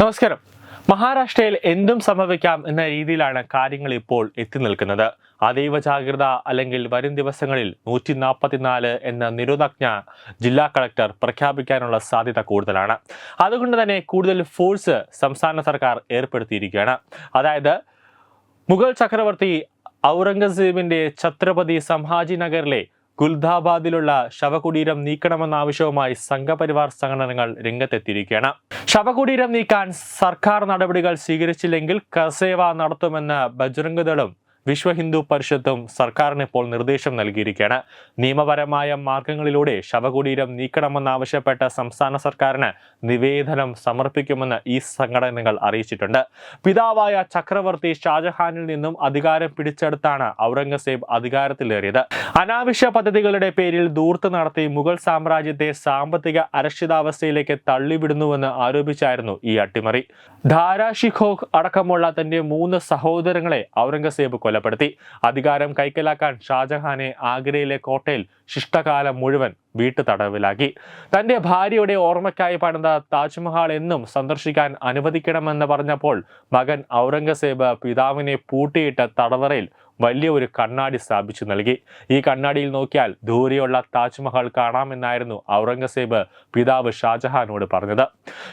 നമസ്കാരം. മഹാരാഷ്ട്രയിൽ എന്തും സംഭവിക്കാം എന്ന രീതിയിലാണ് കാര്യങ്ങൾ ഇപ്പോൾ എത്തി നിൽക്കുന്നത്. അതീവ ജാഗ്രത അല്ലെങ്കിൽ വരും ദിവസങ്ങളിൽ നൂറ്റി നാൽപ്പത്തിനാല് എന്ന നിരോധജ്ഞ ജില്ലാ കളക്ടർ പ്രഖ്യാപിക്കാനുള്ള സാധ്യത കൂടുതലാണ്. അതുകൊണ്ട് തന്നെ കൂടുതൽ ഫോഴ്സ് സംസ്ഥാന സർക്കാർ ഏർപ്പെടുത്തിയിരിക്കുകയാണ്. അതായത് മുഗൾ ചക്രവർത്തി ഔറംഗസീബിന്റെ ഛത്രപതി സംഹാജി നഗറിലെ ഗുൽദാബാദിലുള്ള ശവകുടീരം നീക്കണമെന്ന ആവശ്യവുമായി സംഘപരിവാർ സംഘടനകൾ രംഗത്തെത്തിയിരിക്കുകയാണ്. ശവകുടീരം നീക്കാൻ സർക്കാർ നടപടികൾ സ്വീകരിച്ചില്ലെങ്കിൽ കസേവ നടത്തുമെന്ന് ബജ്രംഗ് ദളും വിശ്വ ഹിന്ദു പരിഷത്തും സർക്കാരിന് ഇപ്പോൾ നിർദ്ദേശം നൽകിയിരിക്കുകയാണ്. നിയമപരമായ മാർഗങ്ങളിലൂടെ ശവകുടീരം നീക്കണമെന്നാവശ്യപ്പെട്ട സംസ്ഥാന സർക്കാരിന് നിവേദനം സമർപ്പിക്കുമെന്ന് ഈ സംഘടനകൾ അറിയിച്ചിട്ടുണ്ട്. പിതാവായ ചക്രവർത്തി ഷാജഹാനിൽ നിന്നും അധികാരം പിടിച്ചെടുത്താണ് ഔറംഗസേബ് അധികാരത്തിലേറിയത്. അനാവശ്യ പദ്ധതികളുടെ പേരിൽ ദൂർത്ത് നടത്തി മുഗൾ സാമ്രാജ്യത്തെ സാമ്പത്തിക അരക്ഷിതാവസ്ഥയിലേക്ക് തള്ളിവിടുന്നുവെന്ന് ആരോപിച്ചായിരുന്നു ഈ അട്ടിമറി. ധാരാഷിഖോഖ് അടക്കമുള്ള തന്റെ മൂന്ന് സഹോദരങ്ങളെ ഔറംഗസേബ് കൊലപ്പെടുത്തി. അധികാരം കൈക്കലാക്കാൻ ഷാജഹാനെ ആഗ്രയിലെ കോട്ടയിൽ ശിഷ്ടകാലം മുഴുവൻ വീട്ടു തടവിലാക്കി തന്റെ ഭാര്യയുടെ ഓർമ്മയ്ക്കായി പണിത താജ്മഹൽ എന്നും സന്ദർശിക്കാൻ അനുവദിക്കണമെന്ന് പറഞ്ഞപ്പോൾ മകൻ ഔറംഗസേബ് പിതാവിനെ പൂട്ടിയിട്ട് തടവറയിൽ വലിയ ഒരു കണ്ണാടി സ്ഥാപിച്ചു നൽകി. ഈ കണ്ണാടിയിൽ നോക്കിയാൽ ദൂരെയുള്ള താജ്മഹൽ കാണാമെന്നായിരുന്നു ഔറംഗസേബ് പിതാവ് ഷാജഹാനോട് പറഞ്ഞത്.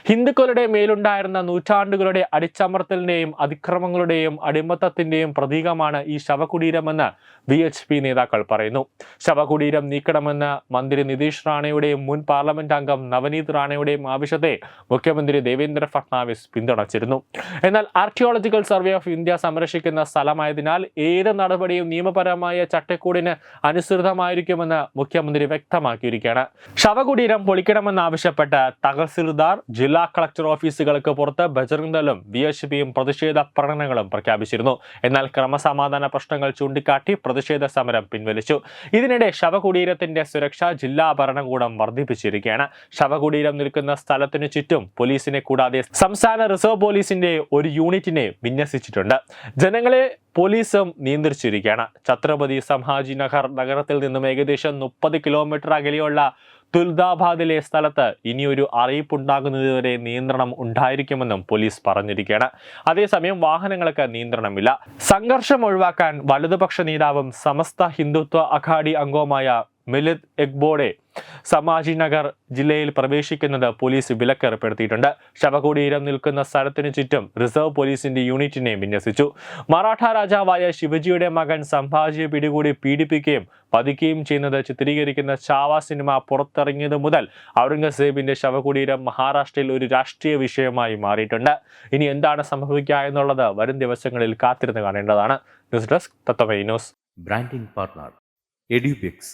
ഹിന്ദുക്കളുടെ മേലുണ്ടായിരുന്ന നൂറ്റാണ്ടുകളുടെ അടിച്ചമർത്തലിന്റെയും അതിക്രമങ്ങളുടെയും അടിമത്തത്തിന്റെയും പ്രതീകമാണ് ഈ ശവകുടീരമെന്ന് വി എച്ച് പി നേതാക്കൾ പറയുന്നു. ശവകുടീരം നീക്കണമെന്ന് മന്ത്രി നിതീഷ് റാണയുടെയും മുൻ പാർലമെന്റ് അംഗം നവനീത് റാണയുടെയും ആവശ്യത്തെ മുഖ്യമന്ത്രി ദേവേന്ദ്ര ഫട്നാവിസ് പിന്തുണച്ചിരുന്നു. എന്നാൽ ആർക്കിയോളജിക്കൽ സർവേ ഓഫ് ഇന്ത്യ സംരക്ഷിക്കുന്ന സ്ഥലമായതിനാൽ ഏത് നടപടിയും നിയമപരമായ ചട്ടക്കൂടിന് അനുസൃതമായിരിക്കുമെന്ന് മുഖ്യമന്ത്രി വ്യക്തമാക്കിയിരിക്കുകയാണ്. ശവകുടീരം പൊളിക്കണമെന്നാവശ്യപ്പെട്ട് തഹസിൽദാർ ജില്ലാ കളക്ടർ ഓഫീസുകൾക്ക് പുറത്ത് ബജറിംഗ് ദളും വി എച്ച് പിയും പ്രതിഷേധ പ്രകടനങ്ങളും പ്രഖ്യാപിച്ചിരുന്നു. എന്നാൽ ക്രമസമാധാന പ്രശ്നങ്ങൾ ചൂണ്ടിക്കാട്ടി പ്രതിഷേധ സമരം പിൻവലിച്ചു. ഇതിനിടെ ശവകുടീരത്തിന്റെ സുരക്ഷ ജില്ലാ ഭരണകൂടം വർദ്ധിപ്പിച്ചിരിക്കുകയാണ്. ശവകുടീരം നിൽക്കുന്ന സ്ഥലത്തിനു ചുറ്റും പോലീസിനെ കൂടാതെ സംസ്ഥാന റിസർവ് പോലീസിന്റെ ഒരു യൂണിറ്റിനെ വിന്യസിച്ചിട്ടുണ്ട്. ജനങ്ങളെ പോലീസും നിയന്ത്രിച്ചിരിക്കുകയാണ്. ഛത്രപതി സംഹാജി നഗർ നഗരത്തിൽ നിന്നും ഏകദേശം മുപ്പത് കിലോമീറ്റർ അകലെയുള്ള തുൽദാബാദിലെ സ്ഥലത്ത് ഇനിയൊരു അറിയിപ്പുണ്ടാകുന്നതുവരെ നിയന്ത്രണം ഉണ്ടായിരിക്കുമെന്നും പോലീസ് പറഞ്ഞിരിക്കുകയാണ്. അതേസമയം വാഹനങ്ങൾക്ക് നിയന്ത്രണമില്ല. സംഘർഷം ഒഴിവാക്കാൻ വലതുപക്ഷ നേതാവും സമസ്ത ഹിന്ദുത്വ അഖാഡി അംഗവുമായ മിലിത് എഗ്ബോഡെ സമാജി നഗർ ജില്ലയിൽ പ്രവേശിക്കുന്നത് പോലീസ് വിലക്കേർപ്പെടുത്തിയിട്ടുണ്ട്. ശവകുടീരം നിൽക്കുന്ന സ്ഥലത്തിനു ചുറ്റും റിസർവ് പോലീസിന്റെ യൂണിറ്റിനെ വിന്യസിച്ചു. മറാഠ രാജാവായ ശിവജിയുടെ മകൻ സംഭാജിയെ പിടികൂടി പീഡിപ്പിക്കുകയും പതിക്കുകയും ചെയ്യുന്നത് ചിത്രീകരിക്കുന്ന ചാവ സിനിമ പുറത്തിറങ്ങിയത് മുതൽ ഔറംഗസേബിന്റെ ശവകുടീരം മഹാരാഷ്ട്രയിൽ ഒരു രാഷ്ട്രീയ വിഷയമായി മാറിയിട്ടുണ്ട്. ഇനി എന്താണ് സംഭവിക്കുക എന്നുള്ളത് വരും ദിവസങ്ങളിൽ കാത്തിരുന്ന് കാണേണ്ടതാണ്. News desk Tatwamayi news. Branding partner Edubix